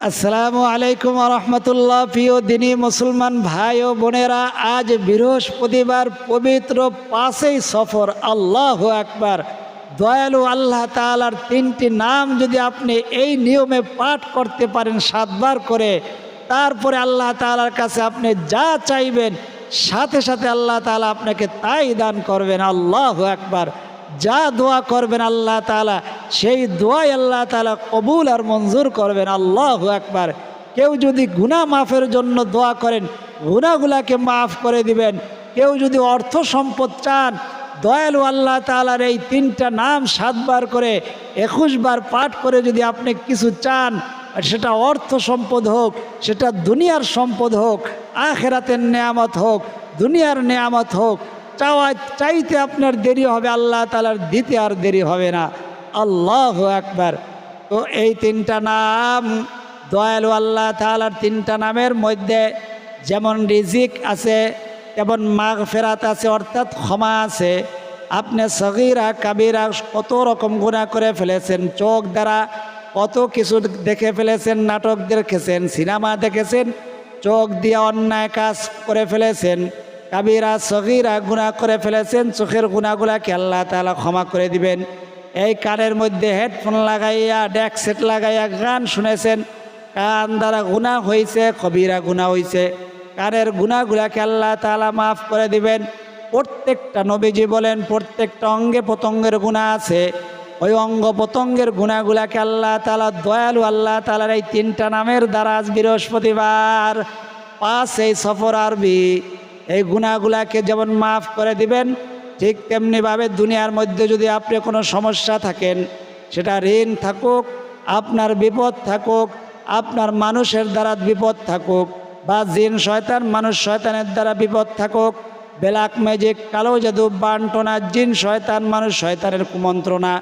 আসসালামু আলাইকুম রহমতুল্লাহ। প্রিয় দিনী মুসলমান ভাই ও বোনেরা, আজ বৃহস্পতিবার পবিত্র পাশেই সফর, আল্লাহ একবার দয়ালু আল্লাহ তালার তিনটি নাম যদি আপনি এই নিয়মে পাঠ করতে পারেন সাতবার করে, তারপরে আল্লাহ তালার কাছে আপনি যা চাইবেন, সাথে সাথে আল্লাহ তালা আপনাকে তাই দান করবেন। আল্লাহ একবার যা দোয়া করবেন আল্লাহ তালা সেই দোয়াই আল্লাহ তালা কবুল আর মঞ্জুর করবেন। আল্লাহ একবার কেউ যদি গুনাহ মাফের জন্য দোয়া করেন গুনাগুলাকে মাফ করে দিবেন। কেউ যদি অর্থ সম্পদ চান, দয়ালু আল্লাহ তালার এই তিনটা নাম সাতবার করে একুশ বার পাঠ করে যদি আপনি কিছু চান সেটা অর্থ সম্পদ হোক, সেটা দুনিয়ার সম্পদ হোক, আখেরাতের নেয়ামত হোক, দুনিয়ার নেয়ামত হোক চাওয়া চাইতে আপনার দেরি হবে, আল্লাহ তালার দিতে আর দেরি হবে না। আল্লাহ একবার তো এই তিনটা নাম দয়ালু আল্লাহ তালার তিনটা নামের মধ্যে যেমন রিজিক আছে, তেমন মাঘ ফেরাত আছে, অর্থাৎ ক্ষমা আছে। আপনি সগিরা, কাবিরা কত রকম গুণা করে ফেলেছেন, চোখ দ্বারা কত কিছু দেখে ফেলেছেন, নাটক দেখেছেন, সিনেমা দেখেছেন, চোখ দিয়ে অন্যায় কাজ করে ফেলেছেন। কাবিরা, সগিরা গুণা করে ফেলেছেন, চোখের গুণাগুলাকে আল্লাহ তালা ক্ষমা করে দিবেন। এই কানের মধ্যে হেডফোন লাগাইয়া ডেক সেট লাগাইয়া গান শুনেছেন। কান দ্বারা গুণা হয়েছে কবিরা গুণা হয়েছে কানের গুণাগুলাকে আল্লাহ তালা মাফ করে দিবেন। প্রত্যেকটা নবীজি বলেন, প্রত্যেকটা অঙ্গে প্রত্যঙ্গের গুণা আছে। ওই অঙ্গ প্রত্যঙ্গের গুণাগুলাকে আল্লাহ তালা দয়ালু আল্লাহ তালার এই তিনটা নামের দ্বারা আজ বৃহস্পতিবার পাঁচ এই সফর আরবি এই গুণাগুলাকে যেমন মাফ করে দিবেন, ঠিক তেমনিভাবে দুনিয়ার মধ্যে যদি আপনি কোনো সমস্যা থাকেন, সেটা ঋণ থাকুক, আপনার বিপদ থাকুক, আপনার মানুষের দ্বারা বিপদ থাকুক বা জিন শয়তান, মানুষ শয়তানের দ্বারা বিপদ থাকুক, ব্ল্যাক ম্যাজিক, কালো জাদু, বান্টনা, জিন শয়তান, মানুষ শয়তানের কুমন্ত্রণা,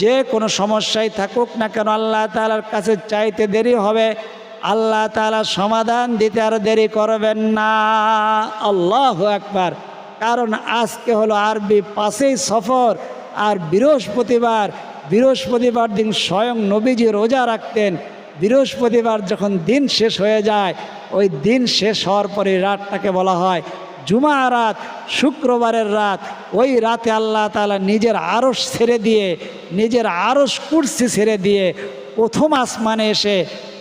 যে কোনো সমস্যায় থাকুক না কেন, আল্লাহ তালার কাছে চাইতে দেরি হবে আল্লাহ তালা সমাধান দিতে আর দেরি করবেন না। আল্লাহ একবার কারণ আজকে হলো আরবি পাশেই সফর আর বৃহস্পতিবার। বৃহস্পতিবার দিন স্বয়ং নবীজি রোজা রাখতেন। বৃহস্পতিবার যখন দিন শেষ হয়ে যায়, ওই দিন শেষ হওয়ার পরে রাতটাকে বলা হয় জুমা রাত, শুক্রবারের রাত। ওই রাতে আল্লাহ তালা নিজের আরস ছেড়ে দিয়ে, নিজের আরস কুর্সি ছেড়ে দিয়ে প্রথম আসমানে এসে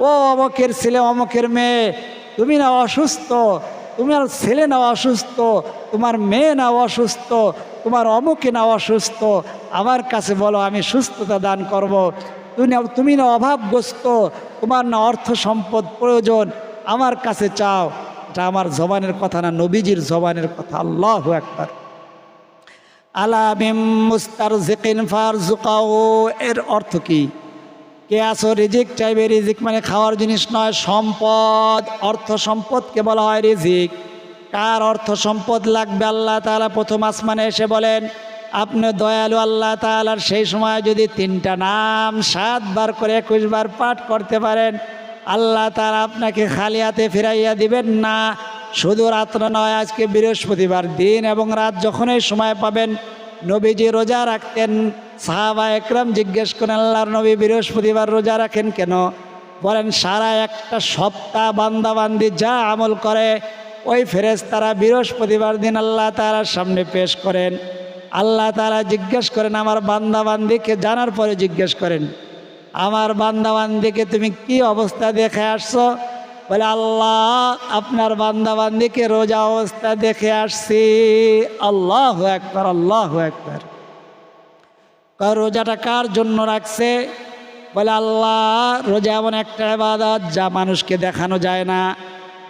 ও অমকের ছেলে, অমকের মেয়ে, তুমি না অসুস্থ? তোমার ছেলে না অসুস্থ? তোমার মেয়ে না অসুস্থ? তোমার অমুকে না অসুস্থ? আমার কাছে বলো, আমি সুস্থতা দান করব। তুমি তুমি না অভাবগ্রস্ত? তোমার না অর্থ সম্পদ প্রয়োজন? আমার কাছে চাও। এটা আমার জবানের কথা না, নবীজির জবানের কথা। আল্লাহ একবার আলামিম মুস্তার জেকিন ফার জুকাও এর অর্থ কি? কে আসো রিজিক? চাইবে রিজিক মানে খাওয়ার জিনিস নয়, সম্পদ। অর্থ সম্পদকে বলা হয় রিজিক। কার অর্থ সম্পদ লাগবে? আল্লাহ তাআলা প্রথম আসমানে এসে বলেন, আপনি দয়ালু আল্লাহ তাআলার সেই সময় যদি তিনটা নাম সাতবার করে একুশ বার পাঠ করতে পারেন, আল্লাহ তাআলা আপনাকে খালি হাতে ফিরাইয়া দিবেন না। শুধু রাত্র নয়, আজকে বৃহস্পতিবার দিন এবং রাত যখনই সময় পাবেন, নবীজি রোজা রাখতেন। সাহাবা একরাম জিজ্ঞেস করেন, আল্লাহর নবী বৃহস্পতিবার রোজা রাখেন কেন? বলেন, সারা একটা সপ্তাহ বান্দাবান্দি যা আমল করে, ওই ফেরেস তারা বৃহস্পতিবার দিন আল্লাহ তালার সামনে পেশ করেন। আল্লাহ তালা জিজ্ঞেস করেন, আমার বান্দাবান্দিকে জানার পরে জিজ্ঞেস করেন, আমার বান্দাবান্দিকে তুমি কি অবস্থা দেখে আসছো? বলে, আল্লাহ, আপনার বান্দাবান্দিকে রোজা অবস্থা দেখে আসছি। আল্লাহ একবার আল্লাহ একবার রোজাটা কার জন্য রাখছে? বলে আল্লাহ, রোজা এমন একটা আবাদত যা মানুষকে দেখানো যায় না।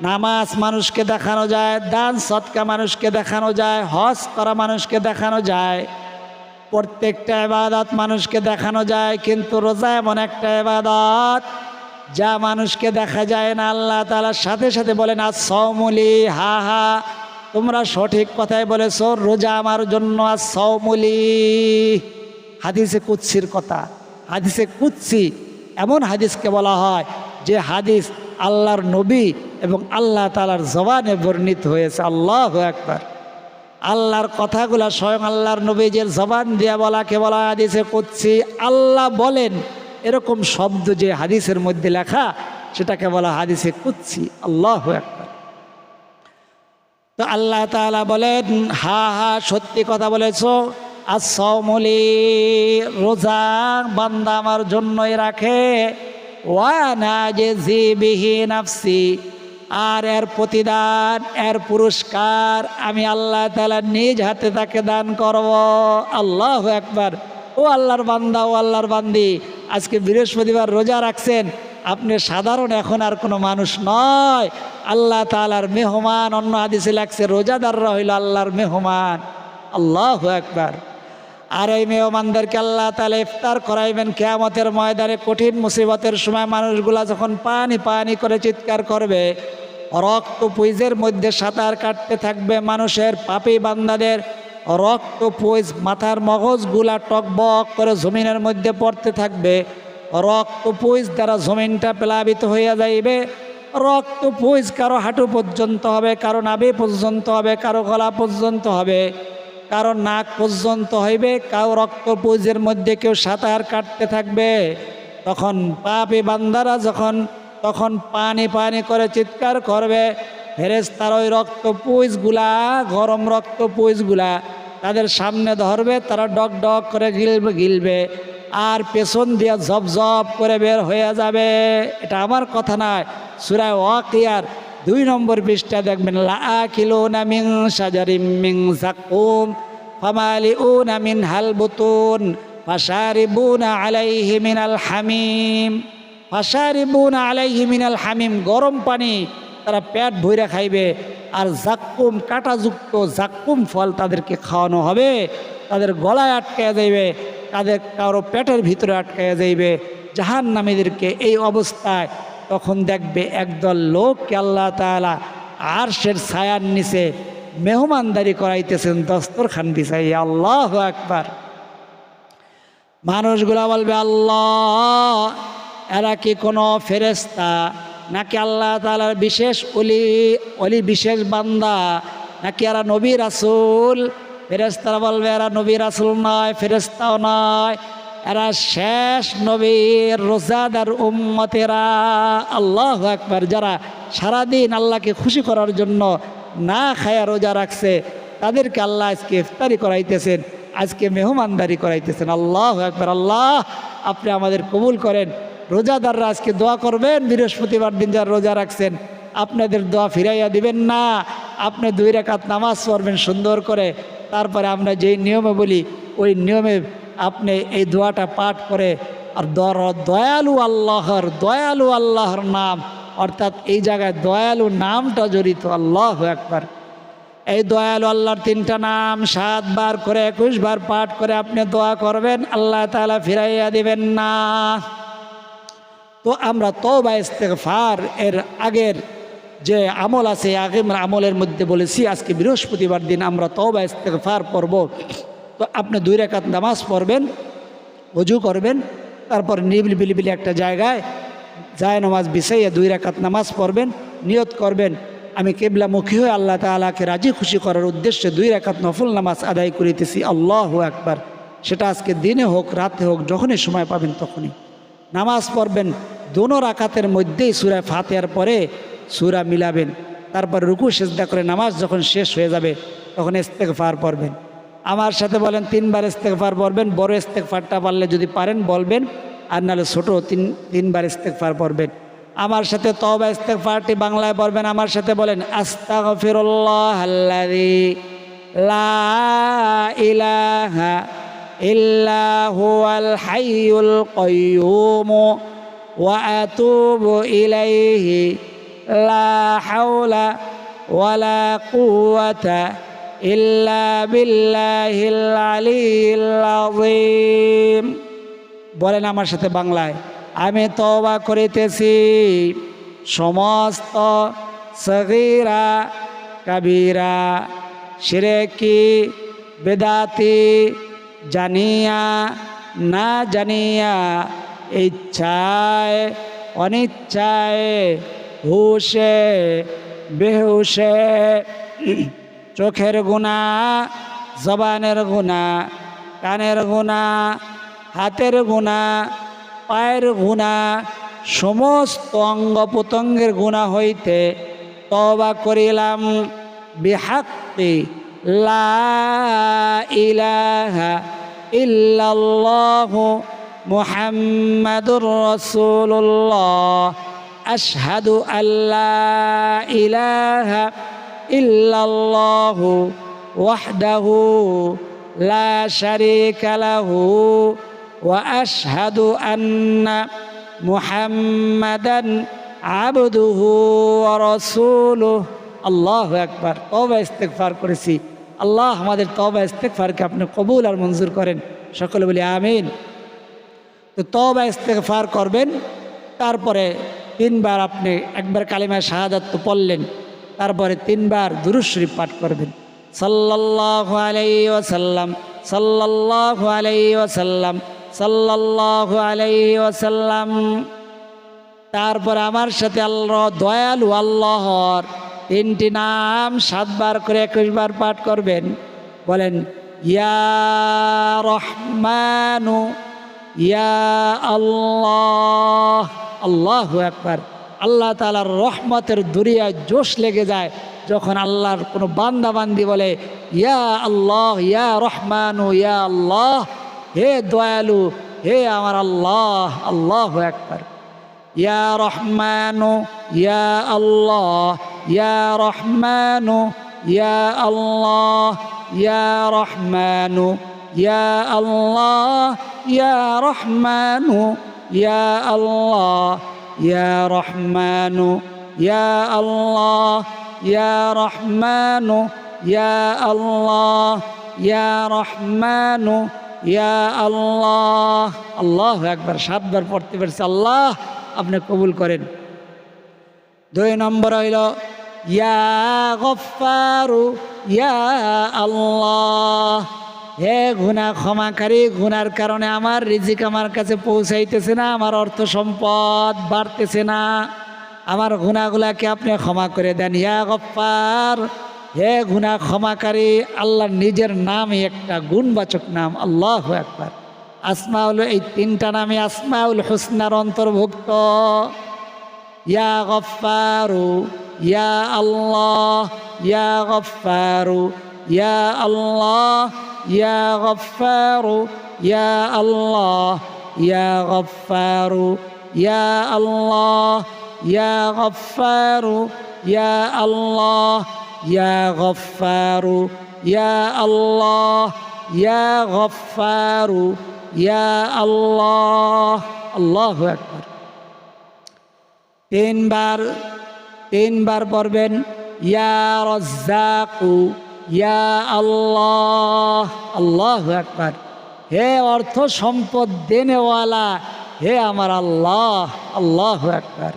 নামাজ মানুষকে দেখানো যায়, দান সৎকা মানুষকে দেখানো যায়, হজ করা মানুষকে দেখানো যায়। প্রত্যেকটা আবাদত মানুষকে দেখানো যায়, কিন্তু রোজা এমন একটা আবাদত যা মানুষকে দেখা যায় না। আল্লাহ তালার সাথে সাথে বলেন আজ সৌমলি হা হা তোমরা সঠিক কথাই বলেছ, রোজা আমার জন্য আজ সৌমলি হাদিসে কুৎসির কথা। হাদিসে কুৎসি এমন হাদিসকে বলা হয় যে হাদিস আল্লাহর নবী এবং আল্লাহ তালার জবানে বর্ণিত হয়েছে। আল্লাহ একবার আল্লাহর কথাগুলা স্বয়ং আল্লাহর নবীজের জবান দিয়া বলাকে বলা হাদিসে কুৎসি আল্লাহ বলেন এরকম শব্দ যে হাদিসের মধ্যে লেখা, সেটাকে বলা হাদিসে কুৎসি আল্লাহ একবার তো আল্লাহ তাআলা বলেন, হা হা, সত্যি কথা বলেছ। আসমলি রোজা বান্দা আমার জন্যই রাখে। ওয়ানা আর এর প্রতিদান, এর পুরস্কার আমি আল্লাহ তালা নিজ হাতে তাকে দান করব। আল্লাহ একবার ও আল্লাহর বান্দা, ও আল্লাহর বান্দি, আজকে বৃহস্পতিবার রোজা রাখছেন। আপনি সাধারণ এখন আর কোনো মানুষ নয়। আল্লাহ তালার মেহমান, অন্য হাদিসে লাগছে, রোজাদাররা হইল আল্লাহর মেহমান। আল্লাহ একবার আর এই মেহমানদেরকে আল্লাহ তালা ইফতার করাইবেন কেয়ামতের ময়দানে কঠিন মুসিবতের সময় মানুষগুলা যখন পানি পানি করে চিৎকার করবে, রক্ত পুইজের মধ্যে সাঁতার কাটতে থাকবে মানুষের পাপি বান্দাদের, রক্ত পুইজ মাথার মগজগুলা টকবক করে জমিনের মধ্যে পড়তে থাকবে, রক্ত পুইজ দ্বারা জমিনটা প্লাবিত হইয়া যাইবে, রক্ত পুইজ কারও হাঁটু পর্যন্ত হবে, কারও নাভি পর্যন্ত হবে, কারও গলা পর্যন্ত হবে। কারও নাক পর্যন্ত হইবে কারও রক্ত পুইজের মধ্যে কেউ সাঁতার কাটতে থাকবে। তখন পাপি বান্দারা যখন, তখন পানি পানি করে চিৎকার করবে ফেরেস তার ওই রক্ত পুইজগুলা গরম রক্ত পুইজগুলা তাদের সামনে ধরবে, তারা ডক ডক করে গিলবে গিলবে, আর পেছন দিয়ে জব করে বের হয়ে যাবে। এটা আমার কথা নয়, সুরায় ওয়াকিয়ার দুই নম্বর পৃষ্ঠা দেখবেন লা কিলো নামিং সাজারিম মিং জাকুম ফামালি ও নামিন হালবুতুন ফাশারিবুনা আলাইহি মিনাল হামিম ফাশারিবুনা আলাইহি মিনাল হামিম, গরম পানি তারা পেট ভইরা খাইবে, আর জাক্কুম কাঁটাযুক্ত জাক্কুম ফল তাদেরকে খাওয়ানো হবে, তাদের গলায় আটকায় যাইবে, তাদের কারও পেটের ভিতরে আটকায় যাইবে জাহান নামীদেরকে এই অবস্থায় তখন দেখবে একদল লোককে আল্লাহ তাআলা আরশের ছায়ার নিচে মেহমানদারি করাইতেছেন, দস্তরখান বিছাই আল্লাহ একবার মানুষগুলা বলবে, আল্লাহ, এরা কি কোনো ফেরেস্তা নাকি আল্লাহ তালার বিশেষ অলি অলি বিশেষ বান্দা? নাকি এরা নবী রাসুল? ফেরেস্তারা বলবে, এরা নবী রাসুল নয় ফেরেস্তাও নয়। এরা শেষ নবীর রোজাদার উম্মতেরা। আল্লাহ একবার যারা সারাদিন আল্লাহকে খুশি করার জন্য না খায়া রোজা রাখছে, তাদেরকে আল্লাহ আজকে ইফতারি করাইতেছেন, আজকে মেহমানদারি করাইতেছেন। আল্লাহ একবার আল্লাহ আপনি আমাদের কবুল করেন। রোজাদাররা আজকে দোয়া করবেন, বৃহস্পতিবার দিন যারা রোজা রাখছেন, আপনাদের দোয়া ফিরাইয়া দিবেন না। আপনি দুই রেখাত নামাজ পড়বেন সুন্দর করে। তারপরে আমরা যেই নিয়মে বলি ওই নিয়মে আপনি এই দোয়াটা পাঠ করে, আর দর- দয়ালু আল্লাহর দয়ালু আল্লাহর নাম, অর্থাৎ এই জায়গায় দয়ালু নামটা জড়িত, আল্লাহ একবার এই দয়ালু আল্লাহর তিনটা নাম সাতবার করে, একুশ বার পাঠ করে আপনি দোয়া করবেন, আল্লাহ তালা ফিরাইয়া দিবেন না। তো আমরা তবা ইস্তেগফার এর আগের যে আমল আছে আগের আমলের মধ্যে বলেছি, আজকে বৃহস্পতিবার দিন আমরা তবা ইস্তেগফার পড়ব। তো আপনি দুই রেখাত নামাজ পড়বেন অজু করবেন, তারপর নিবিল বিলিবিলি একটা জায়গায় যায় নামাজ বিছাইয়া দুই রাকাত নামাজ পড়বেন, নিয়ত করবেন, আমি কেবলামুখী হয়ে আল্লাহ তালাকে রাজি খুশি করার উদ্দেশ্যে দুই রাকাত নফল নামাজ আদায় করিতেছি, আল্লাহ একবার সেটা আজকে দিনে হোক, রাতে হোক, যখনই সময় পাবেন তখনই। নামাজ পড়বেন, দোনো রাকাতের মধ্যেই সুরা ফাতেহার পরে সুরা মিলাবেন, তারপর রুকু, সেজদা করে নামাজ যখন শেষ হয়ে যাবে, তখন ইস্তেগফার পড়বেন। আমার সাথে বলেন, তিনবার ইস্তেগফার পড়বেন, বড় ইস্তেগফারটা পারলে যদি পারেন বলবেন, আর নাহলে ছোটো তিন, তিনবার ইস্তেগফার পড়বেন। আমার সাথে তবা ইস্তেগফারটি বাংলায় পড়বেন, আমার সাথে বলেন আস্তাগফিরুল্লাহ আল্লাযী লা ওয়া ইলাইহি লা হাওলা ওয়ালা ইল্লা বিল্লাহিল আলিয়্যিল আযীম। বলেন আমার সাথে বাংলায়, আমি তওবা করিতেছি। সমস্ত সগীরা, কবিরা শিরেকি বেদাতি জানিয়া, না জানিয়া, ইচ্ছায়, অনিচ্ছায়, হুশে, বেহুশে চোখের গুণা, জবানের গুণা, কানের গুণা, হাতের গুণা, পায়ের গুণা, সমস্ত অঙ্গ প্রত্যঙ্গের গুণা হইতে তবা করিলাম। বিহাক্কি লা ইলাহা মুহাম্মাদুর রাসূলুল্লাহ। আশহাদু আল্লা ইলাহা ইল্লাল্লাহু ওয়াহদাহু লা শারীকা লাহু ওয়া আশহাদু আন্না মুহাম্মাদান আবদুহু ওয়া রাসূলুহু। আল্লাহু আকবার, তওবা ইস্তেগফার করেছি। আল্লাহ আমাদের তওবা ইস্তেগফারকে আপনি কবুল আর মঞ্জুর করেন। সকলে বলি আমিন। তো তওবা ইস্তেগফার করবেন, তারপরে তিনবার আপনি একবার কালিমা শাহাদাত তো পড়লেন। তারপরে তিনবার দুরুদ শরীফ পাঠ করবেন। সাল্লাল্লাহু আলাইহি ওয়াসাল্লাম, সাল্লাল্লাহু আলাইহি ওয়াসাল্লাম তারপর আমার সাথে আল্লাহ দয়ালু আল্লাহর তিনটি নাম সাতবার করে একুশ বার পাঠ করবেন। বলেন, ইয়া রহমানু, ইয়া আল্লাহ আল্লাহ একবার আল্লাহ তালার রহমতের দুরিয়ায় জোশ লেগে যায়, যখন আল্লাহর কোনো বান্দা বান্দি বলে, ইয়া আল্লাহ, ইয়া রহমানু, ইয়া আল্লাহ, হে দয়ালু, হে আমার আল্লাহ আল্লাহ একবার ইয়া রহমানু, ইয়া আল্লাহ, ইয়া রহমানু, ইয়া আল্লাহ, ইয়া রহমানু, ইয়া আল্লাহ, ইয়া রহমানু, ইয়া আল্লাহ ইয়া রহমানু ইয়া আল্লাহ ইয়া রহমানু ইয়া আল্লাহ ইয়া রহমানু ইয়া আল্লাহ আল্লাহ একবার সাতবার পড়তে পারছে। আল্লাহ আপনি কবুল করেন। দুই নম্বর হইল, ইয়া গফারু ইয়া আল্লাহ। হে গুণা ক্ষমাকারী গুনার কারণে আমার রিজিক আমার কাছে পৌঁছাইতেছে না, আমার অর্থ সম্পদ বাড়তেছে না। আমার গুণাগুলাকে আপনি ক্ষমা করে দেন, ইয়া গফার হে গুণা ক্ষমাকারী আল্লাহর নিজের নামই একটা গুণবাচক নাম, আল্লাহ একবার আসমাউল, এই তিনটা নামে আসমাউল হুসনার অন্তর্ভুক্ত। ইয়া গফারু ইয়া আল্লাহ, ইয়া গফারু ইয়া আল্লাহ ইয়া গফারু ইয়া আল্লাহ ইয়া গফারু ইয়া আল্লাহ ইয়া গফারু ইয়া আল্লাহ ইয়া গফারু ইয়া আল্লাহ ইয়া গফারু ইয়া আল্লাহ আল্লাহ একবার তিনবার তিনবার পড়বেন ইয়া রজ্জাকু ইয়া আল্লাহ আল্লাহ একবার হে অর্থ সম্পদ দেনেওয়ালা, হে আমার আল্লাহ আল্লাহ একবার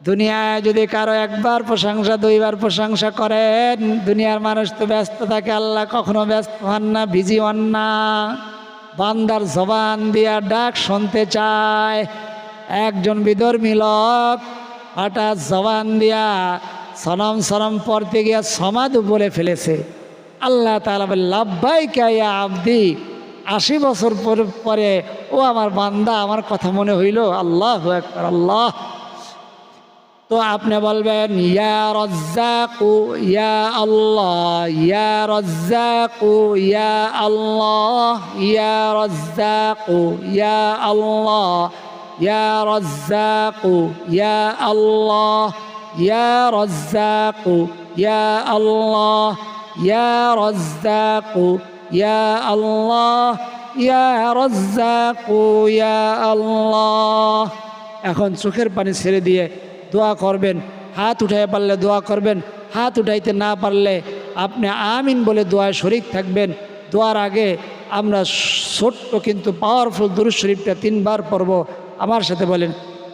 দুনিয়ায় যদি কারও একবার প্রশংসা, দুইবার প্রশংসা করেন, দুনিয়ার মানুষ তো ব্যস্ত থাকে, আল্লাহ কখনো ব্যস্ত হন না, বিজি হন না। বান্দার জবান দিয়া ডাক শুনতে চায়। একজন বিধর্মী লোক হঠাৎ জবান দিয়া সনম সনম পড়তে গিয়া সমাধ বলে ফেলেছে। আল্লাহ তালা লাভবাই ইয়া আবদি, আশি বছর পরে ও আমার বান্দা, আমার কথা মনে হইল, আল্লাহ একবার আল্লাহ। তো আপনি বলবেন, ইয়া রজ্জাকু, ইয়া আল্লাহ, ইয়া রজ্জাকু, ইয়া আল্লাহ, ইয়া রজ্জাকু, ইয়া আল্লাহ, ইয়া রজ্জাকু, ইয়া আল্লাহ। ইয়া রজ্জাকু ইয়া আল্লাহ ইয়া রজ্জাকু ইয়া আল্লাহ ইয়া রজ্জাকু ইয়া আল্লাহ এখন চোখের পানি ছেড়ে দিয়ে দোয়া করবেন। হাত উঠাইতে পারলে দোয়া করবেন। হাত উঠাইতে না পারলে আপনি আমিন বলে দোয়ায় শরিক থাকবেন। দোয়ার আগে আমরা ছোট্ট কিন্তু পাওয়ারফুল দুরুদ শরীফটা তিনবার পড়ব। আমার সাথে বলেন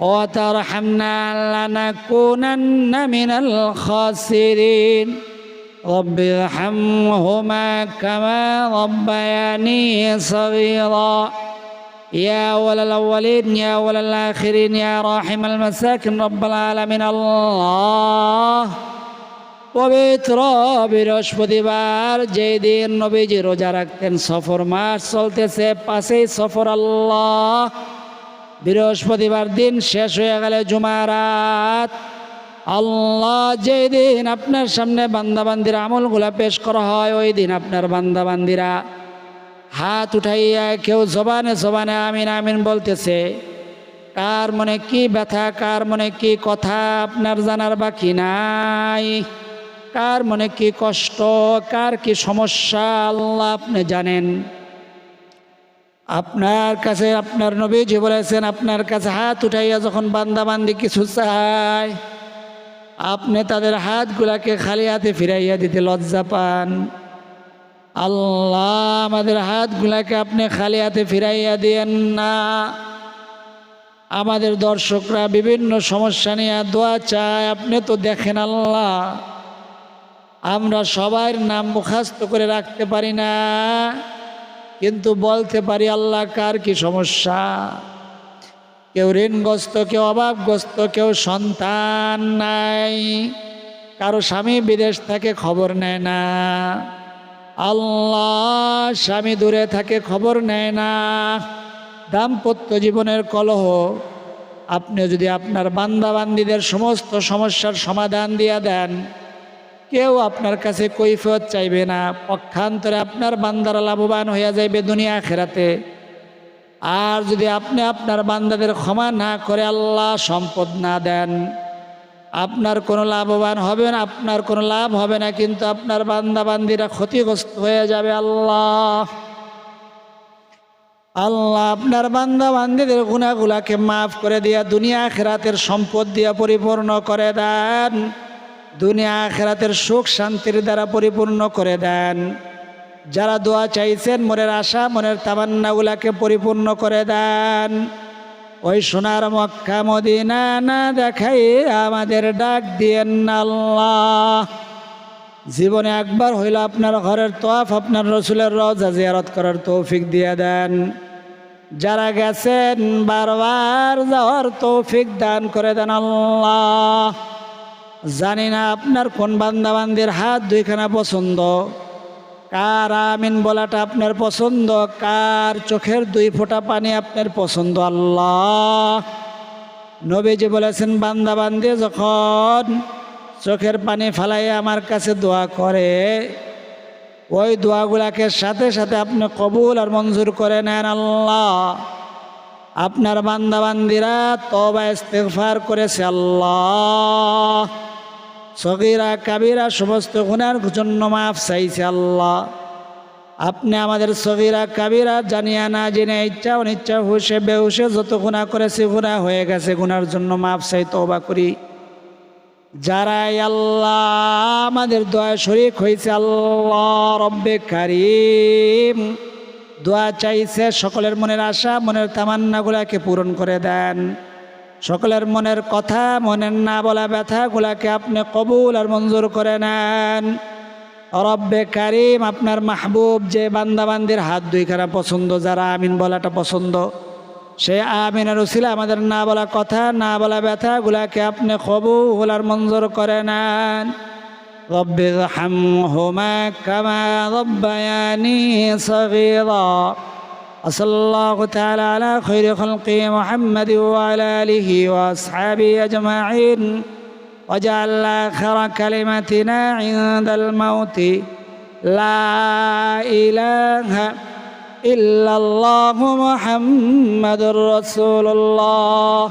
وترحمنا لنكونن من الخاسرين رب ارحمهما كما ربياني صغيرا يا أول الأولين يا أول الآخرين يا راحم المساكن رب العالمين الله পবিত্র বৃহস্পতিবার যেই দিন নবীজি রোজা রাখতেন সফর মাস চলতেছে পাশেই সফর আল্লাহ বৃহস্পতিবার দিন শেষ হয়ে গেলে জুমারাত আল্লাহ যেই দিন আপনার সামনে বান্দাবান্দির আমলগুলা পেশ করা হয় ওই দিন আপনার বান্দাবান্দিরা হাত উঠাইয়া কেউ জবানে জবানে আমিন আমিন বলতেছে। কার মনে কি ব্যথা, কার মনে কি কথা আপনার জানার বাকি নাই? কার মনে কি কষ্ট, কার কি সমস্যা, আল্লাহ আপনি জানেন। আপনার কাছে আপনার নবীজি বলেছেন, আপনার কাছে হাত উঠাইয়া যখন বান্দাবান্দি কিছু চায়, আপনি তাদের হাতগুলাকে খালি হাতে ফিরাইয়া দিতে লজ্জা পান। আল্লাহ আমাদের হাতগুলাকে আপনি খালি হাতে ফিরাইয়া দিয়েন না। আমাদের দর্শকরা বিভিন্ন সমস্যা নিয়ে দোয়া চায়, আপনি তো দেখেন আল্লাহ, আমরা সবার নাম মুখাস্ত করে রাখতে পারি না। কিন্তু বলতে পারি, আল্লাহ, কার কি সমস্যা? কেউ ঋণগ্রস্ত, কেউ অভাবগ্রস্ত, কেউ সন্তান নাই, কারও স্বামী বিদেশ থেকে খবর নেয় না, আল্লাহ স্বামী দূরে থাকে খবর নেয় না, দাম্পত্য জীবনের কলহ আপনি যদি আপনার বান্দাবান্দিদের সমস্ত সমস্যার সমাধান দিয়ে দেন কেউ আপনার কাছে কৈফত চাইবে না। পক্ষান্তরে আপনার বান্দারা লাভবান হইয়া যাইবে দুনিয়া খেরাতে আর যদি আপনি আপনার বান্দাদের ক্ষমা না করে আল্লাহ সম্পদ না দেন, আপনার কোনো লাভবান হবে না, আপনার কোনো লাভ হবে না, কিন্তু আপনার বান্দা বান্দিরা ক্ষতিগ্রস্ত হয়ে যাবে আল্লাহ। আল্লাহ আপনার বান্দা বান্দিদের গুণাগুলাকে মাফ করে দিয়া দুনিয়া খেরাতের সম্পদ দিয়া পরিপূর্ণ করে দেন। দুনিয়া খেরাতের সুখ শান্তির দ্বারা পরিপূর্ণ করে দেন। যারা দোয়া চাইছেন, মনের আশা, মনের তামান্নাগুলাকে পরিপূর্ণ করে দেন। ওই সোনার মক্কা মদিনা না দেখাই আমাদের ডাক দিয়েন আল্লাহ। জীবনে একবার হইল আপনার ঘরের তোয়াফ, আপনার রসুলের রজা জিয়ারত করার তৌফিক দিয়ে দেন। যারা গেছেন বারবার যাওয়ার তৌফিক দান করে দেন আল্লাহ। জানি না আপনার কোন বান্দাবান্দির হাত দুইখানা পছন্দ। কার আমিন বলাটা আপনার পছন্দ, কার চোখের দুই ফোঁটা পানি আপনার পছন্দ? আল্লাহ। নবীজি বলেছেন বান্দা বান্দে যখন চোখের পানি ফালাই আমার কাছে দোয়া করে, ওই দোয়াগুলাকে সাথে সাথে আপনি কবুল আর মঞ্জুর করে নেন আল্লাহ। আপনার বান্দাবান্দিরা তবা ইস্তেগফার করেছে আল্লাহ। সগিরা, কাবিরা, সমস্ত গুণার জন্য মাফ চাইছে আল্লাহ। আপনি আমাদের সগিরা, কাবিরা জানিয়া না জেনে ইচ্ছা অনিচ্ছা হুসে বেহুসে যত গুণা করেছে, গুণা হয়ে গেছে গুনার জন্য মাফ চাই তবা করি। যারাই আল্লাহ আমাদের দোয়া শরিক হয়েছে আল্লাহ রব্বে কারিম। দোয়া চাইছে, সকলের মনের আশা, মনের তামান্নাগুলাকে পূরণ করে দেন। সকলের মনের কথা মনের না বলা ব্যথাগুলাকে আপনি কবুল আর মঞ্জুর করে নেন। রব্বে কারিম আপনার মাহবুব যে বান্দাবান্দির হাত দুইখানা পছন্দ, যারা আমিন বলাটা পছন্দ, সে আমিনের উসিলা আমাদের না বলা কথা, না বলা ব্যথাগুলাকে আপনি কবুল আর মঞ্জুর করে নেন। রব্বে হাম হোমা কামা রব্বায়ানি সগিরা। وصلى الله تعالى على خير خلقه محمد وعلى آله وأصحابه أجمعين وجعل آخر كلمتنا عند الموت لا إله ইল্লাল্লাহ মুহাম্মাদুর রাসূলুল্লাহ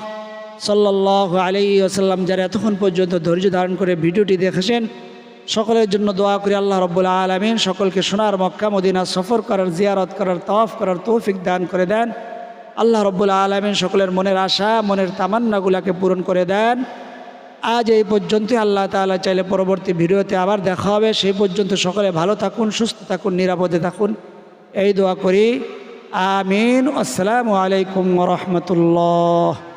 সাল্লাল্লাহু আলাইহি ওয়াসাল্লাম যারা এতক্ষণ পর্যন্ত ধৈর্য ধারণ করে ভিডিওটি দেখেছেন সকলের জন্য দোয়া করি আল্লাহ রব্বুল আলমিন, সকলকে সোনার মক্কা, মদিনা সফর করার, জিয়ারত করার তফ করার তৌফিক দান করে দেন। আল্লাহ রব্বুল আলমিন সকলের মনের আশা, মনের তামান্নাগুলাকে পূরণ করে দেন। আজ এই পর্যন্তই, আল্লাহ তাআলা চাইলে পরবর্তী ভিডিওতে আবার দেখা হবে। সেই পর্যন্ত সকলে ভালো থাকুন, সুস্থ থাকুন, নিরাপদে থাকুন। এই দোয়া করি। আমিন। আসসালামু আলাইকুম রহমতুল্লাহ।